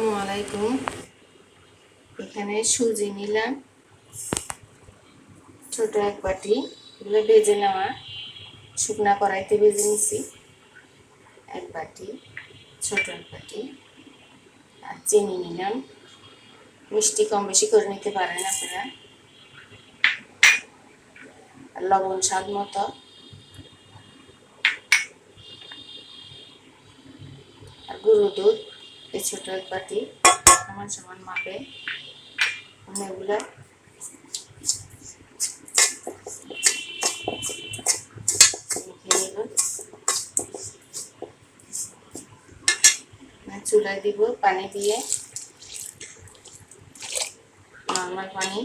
আলাইকুম। এখানে সুজি নিলাম। ছোট এক বাটি। এগুলো ভেজে নেওয়া। শুকনা কড়াইতে ভেজে নিছি। এক বাটি। ছোট এক বাটি। আর চিনি নিলাম। মিষ্টি কম বেশি করে নিতে পারেন আপনারা। লবণ স্বাদ মতো। আর গুঁড়ো দুধ। এই ছোট এক বাটি সমান সমান মাপে আমি এগুলা চুলায় দিব পানি দিয়ে, নর্মাল পানি।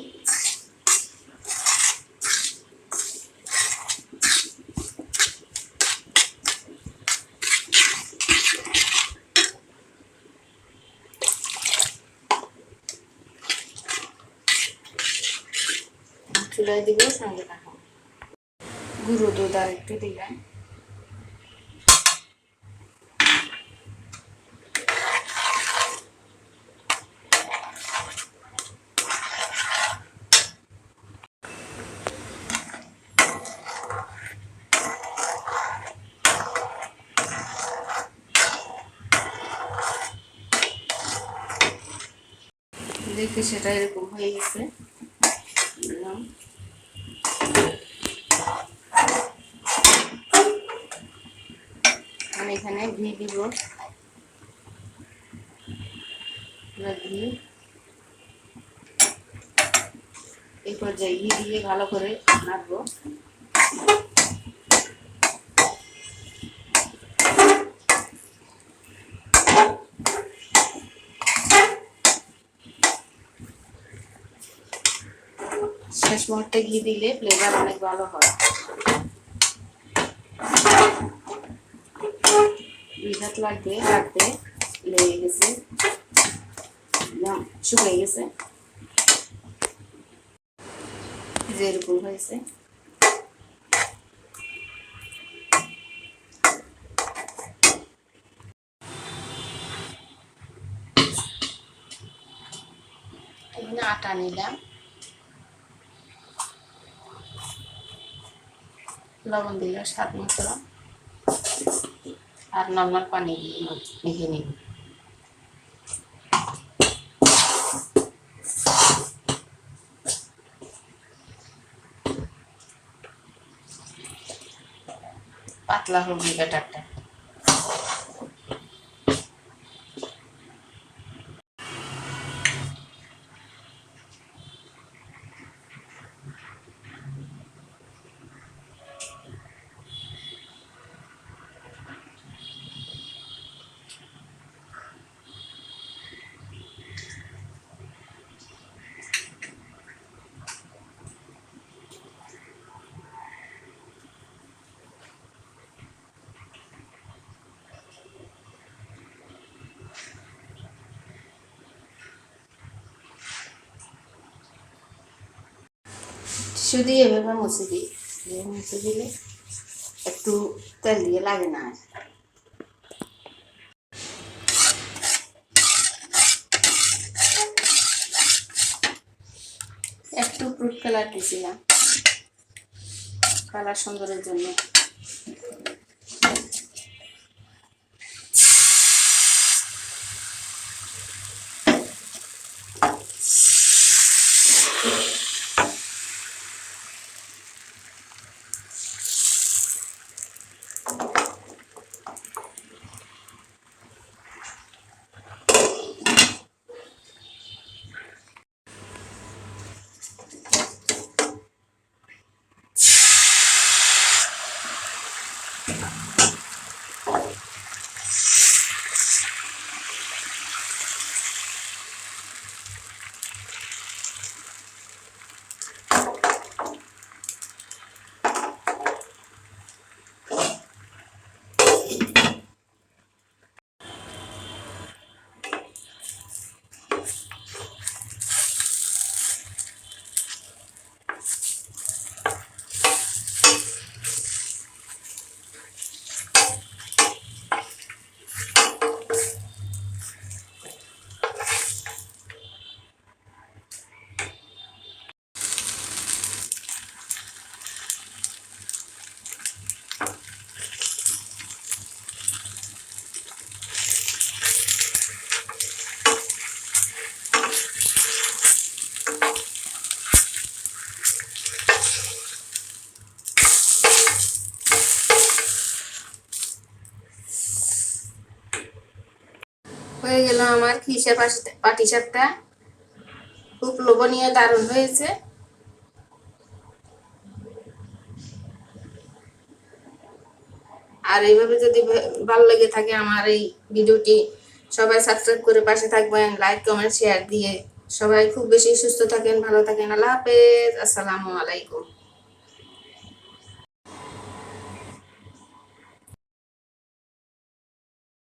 চুলায় দিব সঙ্গে রাখো গুঁড়ো দুধ আর একটু দিলাম। দেখে সেটা এরকম হয়ে গেছে। আমি এখানে ঘি দিব। ঘি। এই পর্যায়ে ঘি দিয়ে ভালো করে নাড়বো। শেষ মুহূর্তে ঘি দিলে ফ্লেভার অনেক ভালো হয়। দুই লাগবে রাখতে লেগে গেছে। শুকিয়ে গেছে। যেরকম হয়েছে। আটা নিলাম। লবণ দিলে স্বাদ মতো। আর নর্মাল পানি দিয়ে মেখে নিব পাতলা হবে ব্যাটারটা টিস্যু দিয়ে এভাবে মুছে দিই। মুছে দিলে একটু তেল দিয়ে লাগে না আর। একটু ফ্রুট কালার দিয়েছিলাম। কালার সুন্দরের জন্য। обязательно. হয়ে গেল আমার খিসে পাটি সাপটা খুব লোভনীয়, দারুণ হয়েছে। আর এইভাবে যদি ভালো লেগে থাকে আমার এই ভিডিওটি, সবাই সাবস্ক্রাইব করে পাশে থাকবেন লাইক কমেন্ট শেয়ার দিয়ে সবাই খুব বেশি সুস্থ থাকেন, ভালো থাকেন। আল্লাহ হাফেজ। আসসালামু আলাইকুম।